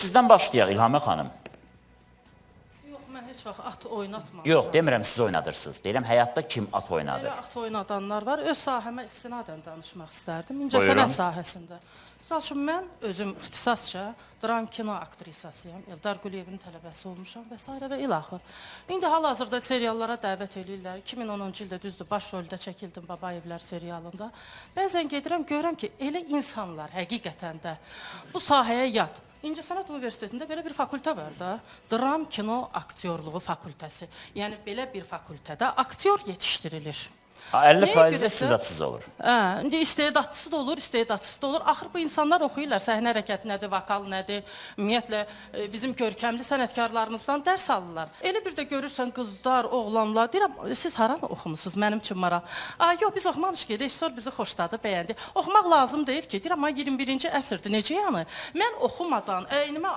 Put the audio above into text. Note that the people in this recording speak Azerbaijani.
Sizdən başlayaq İlhamə xanım. Yox, mən heç vaxt at oynatmamışam. Yox, demirəm siz oynadırsınız. Deyirəm həyatda kim at Elə oynadır? at oynadanlar var. Öz sahəmə istinadən danışmaq istərdim. İncəsənət sahəsində. Məsəl üçün mən özüm ixtisasca dram kino aktrisasıyam. Eldar Quliyevin tələbəsi olmuşam və s. və ilaxır. İndi hal-hazırda seriallara dəvət eləyirlər. 2010-cu ildə düzdür, baş rolda çəkildim Babayevlər serialında. Bəzən gedirəm, görürəm ki, elə insanlar həqiqətən də bu sahəyə yat. İncəsənət Universitetində belə bir fakültə var da, dram kino aktyorluğu fakültəsi. Yəni belə bir fakültədə aktyor yetişdirilir. Ha, 50% Nəyə də görəsə- istedadsız olur. Hə, indi istedadlısı da olur, istedadsız da olur. Axır bu insanlar oxuyurlar səhnə hərəkəti nədir, vokal nədir. Ümumiyyətlə e, bizim görkəmli sənətkarlarımızdan dərs alırlar. Elə bir də görürsən qızlar, oğlanlar, deyirəm siz haranı oxumusunuz? Mənim üçün maraq. Ay yox, biz oxumamışıq ki, rejissor bizi xoşladı, bəyəndi. Oxumaq lazım deyil ki, deyirəm ay 21-ci əsrdir, necə yəni? Mən oxumadan əynimə